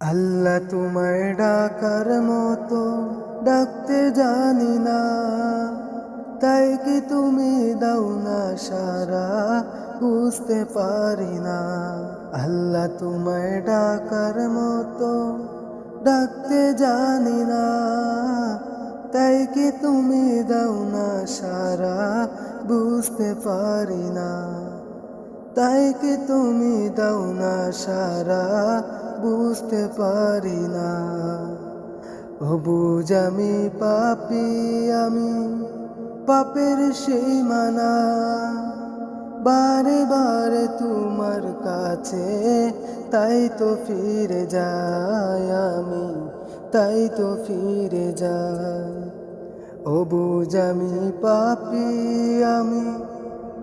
আল্লাহ তোমায় ডাকার মতো ডাকতে জানি না। তাই কি তুমি দাও না সারা, বুঝতে পারি না। আল্লাহ তোমায় ডাকার মতো ডাকতে জানি না। তাই কি তুমি দাও না সারা, বুঝতে পারি না। তাই কি তুমি দাও না সারা বুঝতে পারি না। বুঝ আমি পাপি আমি, পাপের সীমানা। বারে বারে তোমার কাছে তাই তো ফিরে যাই আমি, তাই তো ফিরে যাই। ও বুঝ আমি পাপি আমি,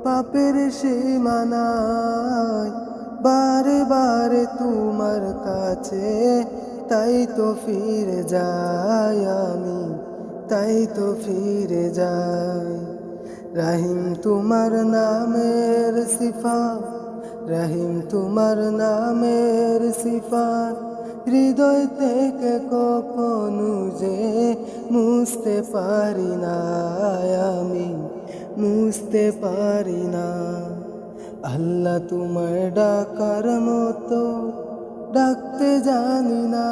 পাপের সীমানায় বারে বারে তোমার কাছে, তাই তো ফিরে যাই আমি, তাই তো ফিরে যাই। রাহিম তোমার নামের সিফা রহিম তোমার নামের সিফা হৃদয় থেকে কখনো যে মুছতে পারি না আমি, মুছতে পারি না। আল্লাহ তোমার ডাকার মতো ডাকতে জানি না।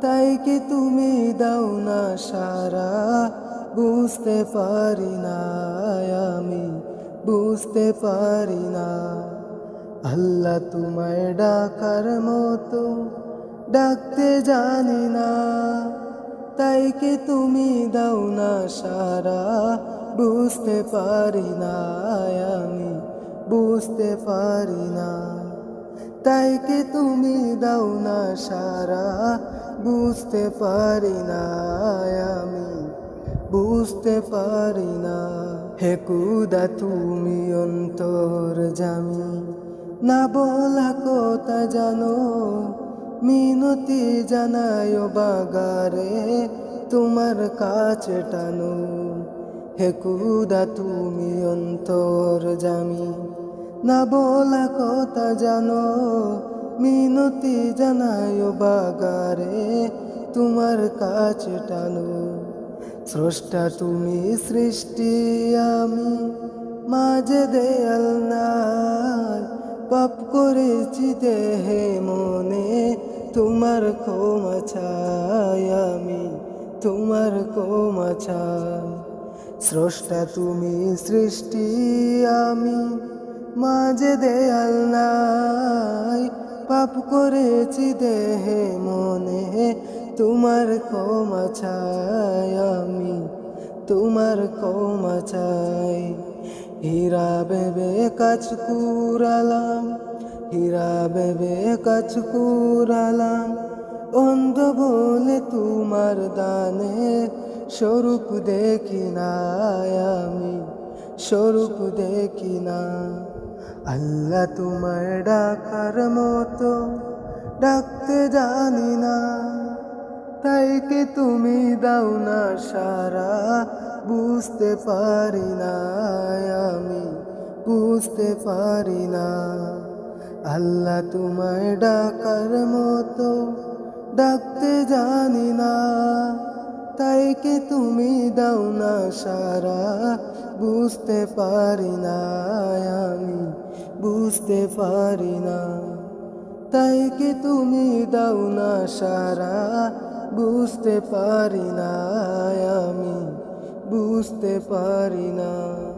তাই কি তুমি দাও না সারা? বুঝতে পারি না আমি, বুঝতে পারি না। আল্লাহ তোমায় ডাকার মতো ডাকতে জানি না। তাই কি তুমি দাও না সারা? বুঝতে পারি না আমি বুঝতে পারি না। তাই কি তুমি দাও না সারা? বুঝতে পারি না আমি। বুঝতে পারি না। হে কুদা, তুমি অন্তর জামি। না বলা কথা জানো। মিনতি জানায় বাগারে। তোমার কাছে টানো। হে কুদা, তুমি অন্তর জামি। না বলা কথা জানো, মিনতি জানায় বাগারে, তোমার কাছে টানো। স্রষ্টা তুমি সৃষ্টি, আমি মাঝে দেয়াল নাই। পাপ করেছি দেহে মনে, তোমার ক্ষমা আমি, তোমার ক্ষমা স্রষ্টা তুমি সৃষ্টি, আমি মাঝে দেয়াল নাই। পাপ করেছি দেহে, মনে তোমার ক্ষমা চাই আমি, তোমার ক্ষমা চাই। হীরা বেবে কাজ কুরালাম হীরা বেবে কাজ কুরালাম অন্ধ বলে তোমার দানে স্বরূপ দেখি না আমি, স্বরূপ দেখি না। আল্লাহ তোমায় ডাকার মতো ডাকতে জানি না। তাই কি তুমি দাও না সারা? বুঝতে পারি না আমি, বুঝতে পারি না। আল্লাহ তোমায় ডাকার মতো ডাকতে জানি না। তাই কি তুমি দাও না সারা? বুঝতে পারি না আমি বুঝতে পারি না। তাই কি তুমি দাও না সারা? বুঝতে পারি না আমি, বুঝতে পারি না।